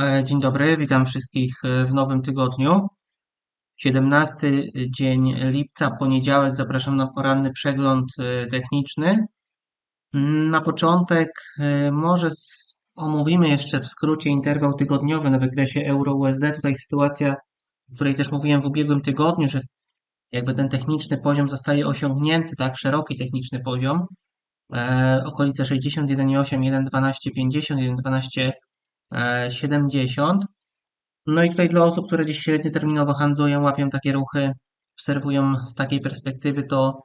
E, Dzień dobry, witam wszystkich e, w nowym tygodniu. 17 dzień lipca, poniedziałek, zapraszam na poranny przegląd e, techniczny. Na początek może omówimy jeszcze w skrócie interwał tygodniowy na wykresie euro-USD. Tutaj sytuacja, o której też mówiłem w ubiegłym tygodniu, że jakby ten techniczny poziom zostaje osiągnięty, tak, szeroki techniczny poziom, okolice 61,8, 1,12, 50, 1,12, e, 70. No i tutaj dla osób, które gdzieś średnioterminowo handlują, łapią takie ruchy, obserwują z takiej perspektywy, to,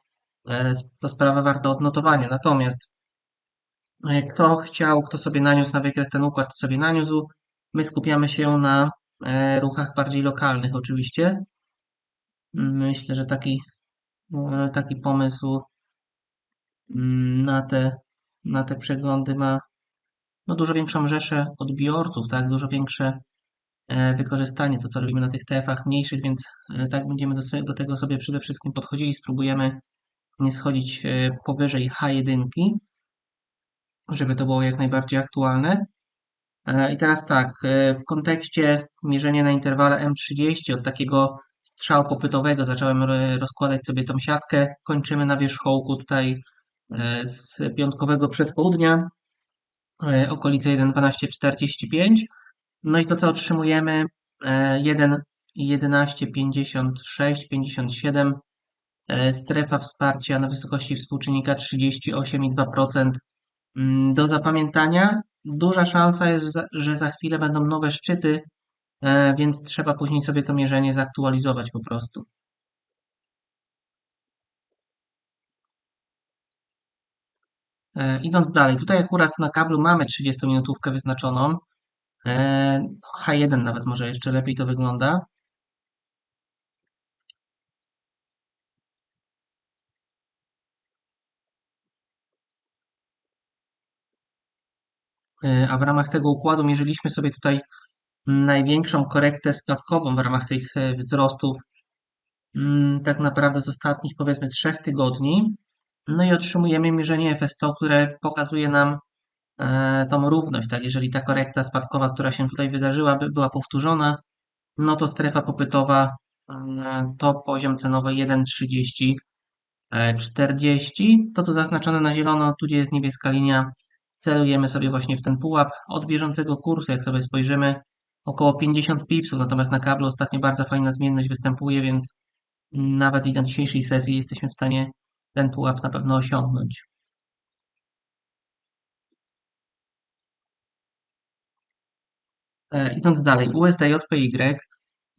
e, to sprawa warta odnotowania. Natomiast e, kto chciał, kto sobie naniósł na wykres ten układ, to sobie naniósł. My skupiamy się na e, ruchach bardziej lokalnych oczywiście. Myślę, że taki, e, taki pomysł mm, na te, na te przeglądy ma no, dużo większą rzeszę odbiorców, tak? Dużo większe e, wykorzystanie, to co robimy na tych TF-ach mniejszych, więc e, tak będziemy do, do tego sobie przede wszystkim podchodzili. Spróbujemy nie schodzić e, powyżej H1, żeby to było jak najbardziej aktualne. I teraz tak, w kontekście mierzenia na interwale M30 od takiego strzału popytowego zacząłem rozkładać sobie tą siatkę. Kończymy na wierzchołku tutaj z piątkowego przedpołudnia, okolice 1.12.45. No i to, co otrzymujemy, e, 1, 11, 56, 57, e, strefa wsparcia na wysokości współczynnika 38,2%. Mm, Do zapamiętania, duża szansa jest, że za chwilę będą nowe szczyty, e, więc trzeba później sobie to mierzenie zaktualizować po prostu. Idąc dalej, tutaj akurat na kablu mamy 30-minutówkę wyznaczoną. E, H1 nawet może jeszcze lepiej to wygląda. E, A w ramach tego układu mierzyliśmy sobie tutaj największą korektę spadkową w ramach tych e, wzrostów, mm, tak naprawdę z ostatnich powiedzmy trzech tygodni. No i otrzymujemy mierzenie FS100, które pokazuje nam e, tą równość, tak? Jeżeli ta korekta spadkowa, która się tutaj wydarzyła, by była powtórzona, no to strefa popytowa e, to poziom cenowy 1,30 e, 40. To, co zaznaczone na zielono, tu gdzie jest niebieska linia, celujemy sobie właśnie w ten pułap od bieżącego kursu, jak sobie spojrzymy, około 50 pipsów, natomiast na kablu ostatnio bardzo fajna zmienność występuje, więc nawet i na dzisiejszej sesji jesteśmy w stanie ten pułap na pewno osiągnąć. E, Idąc dalej, USDJPY,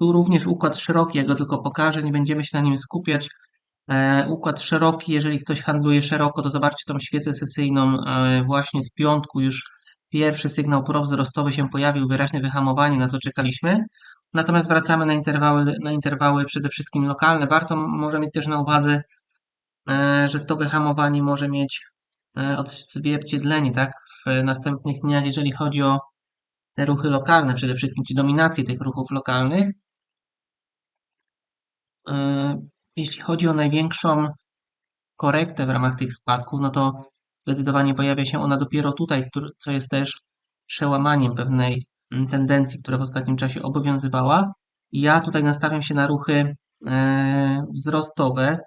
tu również układ szeroki, ja go tylko pokażę, nie będziemy się na nim skupiać. E, Układ szeroki, jeżeli ktoś handluje szeroko, to zobaczcie tą świecę sesyjną e, właśnie z piątku już pierwszy sygnał prowzrostowy się pojawił, wyraźne wyhamowanie, na co czekaliśmy. Natomiast wracamy na interwały, na interwały przede wszystkim lokalne. Warto może mieć też na uwadze, że to wyhamowanie może mieć e, odzwierciedlenie tak, w następnych dniach, jeżeli chodzi o te ruchy lokalne, przede wszystkim czy dominację tych ruchów lokalnych. E, Jeśli chodzi o największą korektę w ramach tych spadków, no to zdecydowanie pojawia się ona dopiero tutaj, co jest też przełamaniem pewnej mm, tendencji, która w ostatnim czasie obowiązywała. Ja tutaj nastawiam się na ruchy e, wzrostowe.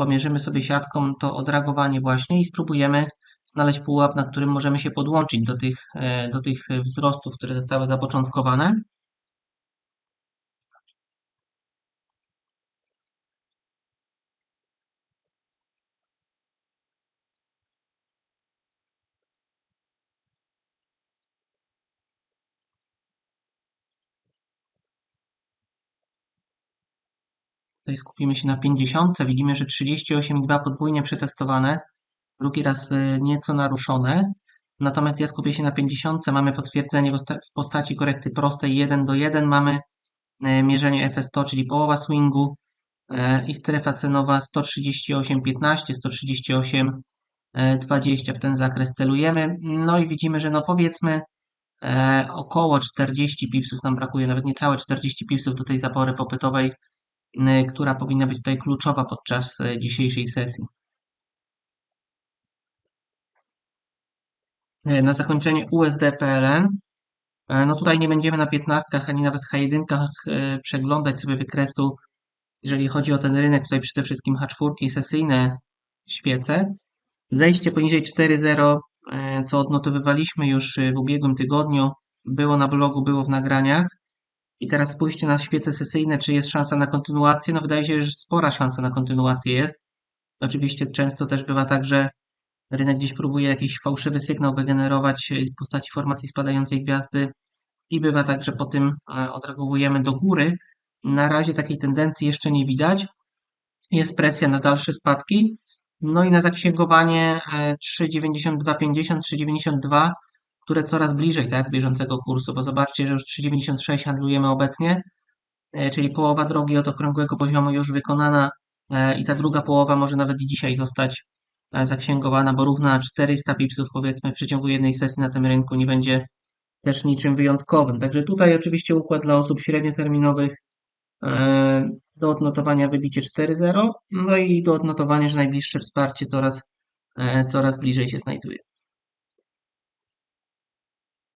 Pomierzymy sobie siatką to odreagowanie właśnie i spróbujemy znaleźć pułap, na którym możemy się podłączyć do tych, e, do tych wzrostów, które zostały zapoczątkowane. Tutaj skupimy się na 50. Widzimy, że 38,2 podwójnie przetestowane, drugi raz y, nieco naruszone. Natomiast ja skupię się na 50. Mamy potwierdzenie w osta- w postaci korekty prostej 1 do 1. Mamy y, mierzenie FS100, czyli połowa swingu y, i strefa cenowa 138,15, 138,20 w ten zakres celujemy. No i widzimy, że no powiedzmy około 40 pipsów nam brakuje, nawet niecałe 40 pipsów do tej zapory popytowej która powinna być tutaj kluczowa podczas y, dzisiejszej sesji. Y, Na zakończenie USD PLN. E, No tutaj nie będziemy na 15 ani nawet H1 e, przeglądać sobie wykresu, jeżeli chodzi o ten rynek, tutaj przede wszystkim H4 i sesyjne świece. Zejście poniżej 4.0, e, co odnotowywaliśmy już w ubiegłym tygodniu, było na blogu, było w nagraniach. I teraz spójrzcie na świece sesyjne, czy jest szansa na kontynuację. No wydaje się, że spora szansa na kontynuację jest. Oczywiście często też bywa tak, że rynek gdzieś próbuje jakiś fałszywy sygnał wygenerować w postaci formacji spadającej gwiazdy i bywa tak, że po tym e, odreagowujemy do góry. Na razie takiej tendencji jeszcze nie widać. Jest presja na dalsze spadki. No i na zaksięgowanie e, 3,9250, 3,92, które coraz bliżej tak, bieżącego kursu, bo zobaczcie, że już 3,96 handlujemy obecnie, e, czyli połowa drogi od okrągłego poziomu już wykonana e, i ta druga połowa może nawet dzisiaj zostać e, zaksięgowana, bo równa 400 pipsów powiedzmy w przeciągu jednej sesji na tym rynku nie będzie też niczym wyjątkowym. Także tutaj oczywiście układ dla osób średnioterminowych do odnotowania wybicie 4.0, no i do odnotowania, że najbliższe wsparcie coraz, coraz bliżej się znajduje.